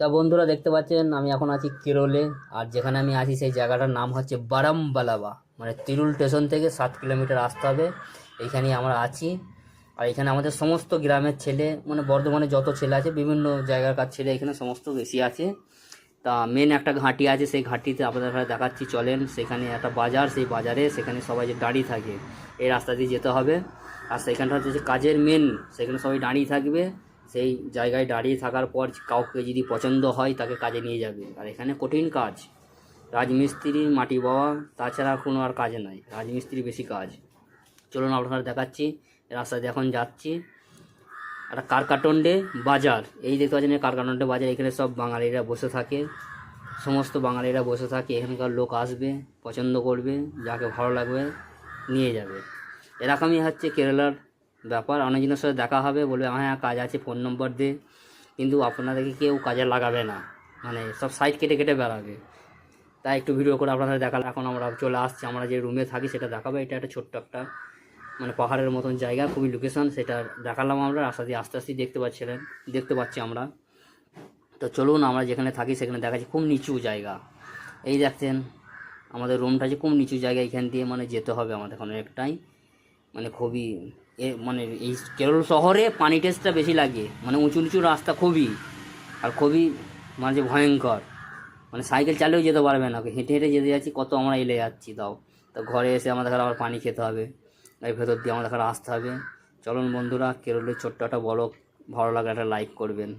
তা বন্ধুরা দেখতে পাচ্ছেন, আমি এখন আছি কেরলে, আর যেখানে আমি আছি সেই জায়গাটার নাম হচ্ছে বারামবালাবা মানে তিরুল স্টেশন থেকে সাত কিলোমিটার আসতে হবে এইখানেই আমরা আছি। আর এখানে আমাদের সমস্ত গ্রামের ছেলে মানে বর্ধমানে যত ছেলে আছে, বিভিন্ন জায়গাকার ছেলে এখানে সমস্ত বেশি আছে। তা মেন একটা ঘাঁটি আছে, সেই ঘাঁটিতে আপনাদের দেখাচ্ছি, চলেন। সেখানে একটা বাজার, সেই বাজারে সেখানে সবাই যে দাঁড়িয়ে থাকে, এই রাস্তা দিয়ে যেতে হবে। আর সেখানটা হচ্ছে কাজের মেন সেখানে সবাই দাঁড়িয়ে থাকবে। সেই জায়গায় দাঁড়িয়ে থাকার পর কাউকে যদি পছন্দ হয় তাকে কাজে নিয়ে যাবে। আর এখানে কঠিন কাজ। রাজমিস্ত্রি মাটি বাওয়া, তাছাড়া কোনো আর কাজ নাই। রাজমিস্ত্রি বেশি কাজ। চলুন আপনারা দেখাচ্ছি। রাস্তা এখন যাচ্ছি। একটা কারকাটন্ডে বাজার। এই দেখতে পাচ্ছেন কারকাটন্ডে বাজার এখানে সব বাঙালিরা বসে থাকে। সমস্ত বাঙালিরা বসে থাকে। এখানকার লোক আসবে, পছন্দ করবে, যাকে ভালো লাগবে, নিয়ে যাবে। এরকমই হচ্ছে কেরালার ব্যাপার, অনেকজনের সাথে দেখা হবে, বলবে হ্যাঁ কাজ আছে ফোন নম্বর দে। কিন্তু আপনাদেরকে কেউ কাজে লাগাবে না। মানে সব সাইড কেটে কেটে বেড়াবে। তাই একটু ভিডিও করে আপনাদের দেখালে এখন আমরা চলে আসছি, আমরা যে রুমে থাকি সেটা দেখাবো। এটা একটা ছোট্ট একটা মানে পাহাড়ের মতন জায়গা, খুবই লোকেশন সেটা দেখালাম আমরা। রাস্তা দিয়ে আস্তে আস্তে দেখতে পাচ্ছিলেন, দেখতে পাচ্ছি আমরা। তো চলুন, আমরা যেখানে থাকি সেখানে দেখাচ্ছি, খুব নিচু জায়গা। এই দেখছেন, আমাদের রুমটা যে খুব নিচু জায়গা, এখান দিয়ে মানে যেতে হবে আমাদের এখন অনেকটাই মানে খুবই মানে এই কেরল শহরে পানি টেস্টটা বেশি লাগে। মানে উঁচু নিচু রাস্তা খুবই, আর খুবই মানে ভয়ঙ্কর। মানে সাইকেল চালিয়েও যেতে পারবে না, হেঁটে হেঁটে যেতে যাচ্ছি, কত আমরা এলে যাচ্ছি তাও। তো ঘরে এসে আমাদের আবার পানি খেতে হবে, এই ভেতর দিয়ে আমাদের আসতে হবে। চলুন বন্ধুরা, কেরলের ছোট্ট একটা বড় ভালো লাগলে একটা লাইক করবেন।